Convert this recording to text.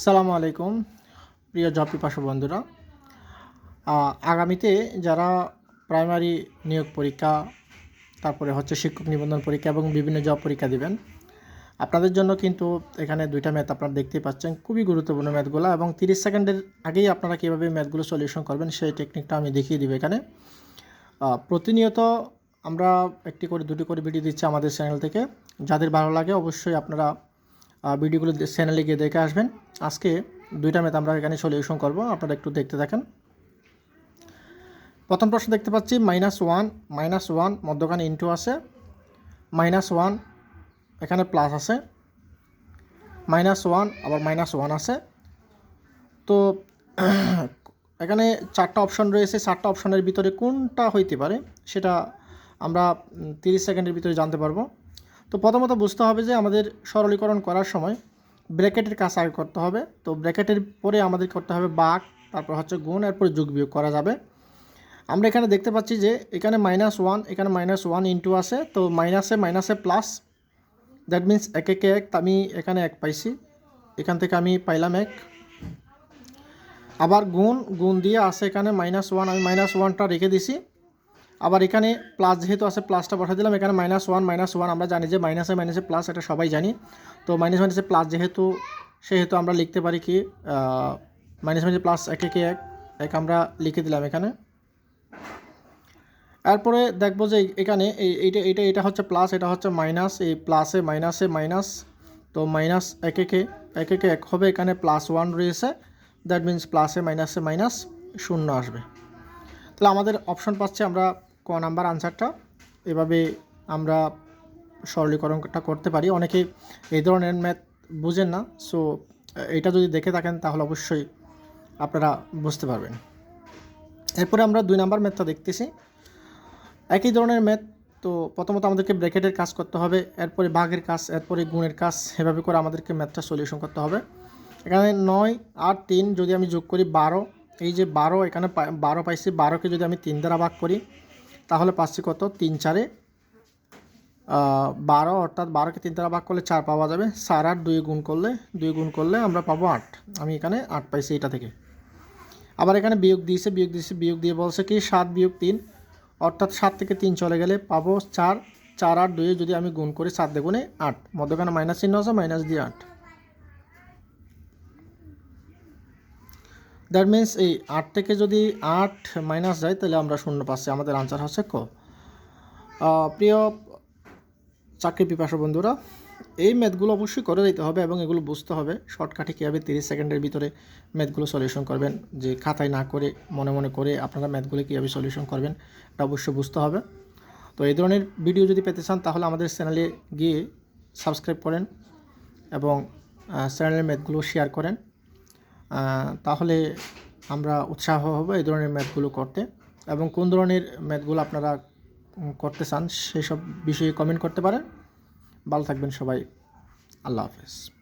সালামু আলাইকুম, প্রিয় জব পিপাসু বন্ধুরা। আগামীতে যারা প্রাইমারি নিয়োগ পরীক্ষা, তারপরে হচ্ছে শিক্ষক নিবন্ধন পরীক্ষা এবং বিভিন্ন জব পরীক্ষা দিবেন, আপনাদের জন্য কিন্তু এখানে দুইটা ম্যাথ আপনারা দেখতেই পাচ্ছেন। খুবই গুরুত্বপূর্ণ ম্যাথগুলো এবং তিরিশ সেকেন্ডের আগেই আপনারা কীভাবে ম্যাথগুলো সলিউশন করবেন সেই টেকনিকটা আমি দেখিয়ে দিব এখানে। প্রতিনিয়ত আমরা একটি করে, দুটি করে ভিডিও দিচ্ছি আমাদের চ্যানেল থেকে। যাদের ভালো লাগে অবশ্যই আপনারা ভিডিওগুলো চ্যানেলে গিয়ে দেখে আসবেন। আজকে দুইটা ম্যাথ আমরা এখানে সলিউশন করব, আপনারা একটু দেখতে থাকেন। প্রথম প্রশ্ন দেখতে পাচ্ছি মাইনাস ওয়ান মাইনাস ওয়ান মধ্যখানে ইন্টু আছে। মাইনাস ওয়ান এখানে প্লাস আছে। মাইনাস ওয়ান আবার মাইনাস ওয়ান আছে। তো, এখানে চারটা অপশন রয়েছে। চারটা অপশনের ভিতরে কোনটা হইতে পারে, সেটা আমরা তিরিশ সেকেন্ডের ভিতরে জানতে পারব। তো প্রথমত বুঝতে হবে যে আমাদের সরলীকরণ করার সময় ব্র্যাকেটের কাজ আগে করতে হবে। তো ব্র্যাকেটের পরে আমাদের করতে হবে বাঘ তারপর হচ্ছে গুণ, এরপরে যোগ বিয়োগ করা যাবে। আমরা এখানে দেখতে পাচ্ছি যে এখানে মাইনাস ওয়ান এখানে মাইনাস ওয়ান ইন্টু আছে। তো মাইনাসে মাইনাসে প্লাস দ্যাট মিন্স এক একে এক আমি এখানে এক পাইছি। এখান থেকে আমি পাইলাম এক। আবার গুণ গুণ দিয়ে আছে এখানে মাইনাস ওয়ান আমি মাইনাস ওয়ানটা রেখে দিছি। আবার এখানে প্লাস যেহেতু আছে প্লাসটা পাঠিয়ে দিলাম, এখানে মাইনাস ওয়ান মাইনাস ওয়ান আমরা জানি যে মাইনাসে মাইনাসে প্লাস এটা সবাই জানি। তো মাইনাস মাইনাসে প্লাস যেহেতু, সেহেতু আমরা লিখতে পারি কি মাইনাস মাইনাসে প্লাস এক একে এক এক আমরা লিখে দিলাম এখানে। এরপরে দেখব যে এখানে এই, এইটা এইটা এটা হচ্ছে প্লাস এটা হচ্ছে মাইনাস এই প্লাসে মাইনাসে মাইনাস তো মাইনাস এক একে এক একে এক হবে এখানে প্লাস ওয়ান রয়েছে দ্যাট মিন্স প্লাসে মাইনাসে মাইনাস শূন্য আসবে। তাহলে আমাদের অপশন পাচ্ছে, আমরা ক নাম্বার আনসারটা। এভাবে আমরা সরলীকরণটা করতে পারি। অনেকে এই ধরনের ম্যাথ বুঝেন না, সো, এটা যদি দেখে থাকেন তাহলে অবশ্যই আপনারা বুঝতে পারবেন। এরপরে আমরা দুই নাম্বার ম্যাথটা দেখতেছি। একই ধরনের ম্যাথ, তো প্রথমত আমাদেরকে ব্র্যাকেটের কাজ করতে হবে, এরপরে বাঘের কাজ, এরপরে গুণের কাজ, এভাবে করে আমাদেরকে ম্যাথটা সলিউশন করতে হবে। এখানে নয় আর তিন যদি আমি যোগ করি বারো, এই যে বারো এখানে বারো পাইছি, বারোকে যদি আমি তিন দ্বারা ভাগ করি তাহলে পাচ্ছি কত? তিন চারে বারো, অর্থাৎ বারোকে তিন দ্বারা ভাগ করলে চার পাওয়া যাবে। চার আট দুই গুণ করলে, দুই গুণ করলে আমরা পাবো আট। আমি এখানে আট পাইছি এটা থেকে। আবার এখানে বিয়োগ দিয়েছে বিয়োগ দিয়েছে, বিয়োগ দিয়ে বলছে কি, সাত বিয়োগ তিন, অর্থাৎ সাত থেকে তিন চলে গেলে পাবো চার। চার আট দুয়ে যদি আমি গুণ করি, সাত দেখুনে আট। মধ্যখানে মাইনাস চিহ্ন আছে, মাইনাস দিয়ে আট। দ্যাট মিন্স এই আট থেকে যদি আট মাইনাস যায়, তাহলে আমরা শূন্য পাচ্ছি। আমাদের আনসার হচ্ছে ক। প্রিয় চাকরি পিপাসা বন্ধুরা, এই ম্যাথগুলো অবশ্যই করে দিতে হবে এবং এগুলো বুঝতে হবে। শর্টকাটে কীভাবে তিরিশ সেকেন্ডের ভিতরে ম্যাথগুলো সলিউশন করবেন, যে খাতায় না করে, মনে মনে করে আপনারা ম্যাথগুলো কীভাবে সলিউশন করবেন, এটা অবশ্যই বুঝতে হবে। তো এই ধরনের ভিডিও যদি পেতে চান, তাহলে আমাদের চ্যানেলে গিয়ে সাবস্ক্রাইব করেন এবং চ্যানেলের ম্যাথগুলো শেয়ার করেন। তাহলে আমরা উৎসাহ হব এই ধরনের ম্যাথগুলো করতে। এবং কোন ধরনের ম্যাথগুলো আপনারা করতে চান সেই সব বিষয়ে কমেন্ট করতে পারেন। ভালো থাকবেন সবাই। আল্লাহ হাফেজ।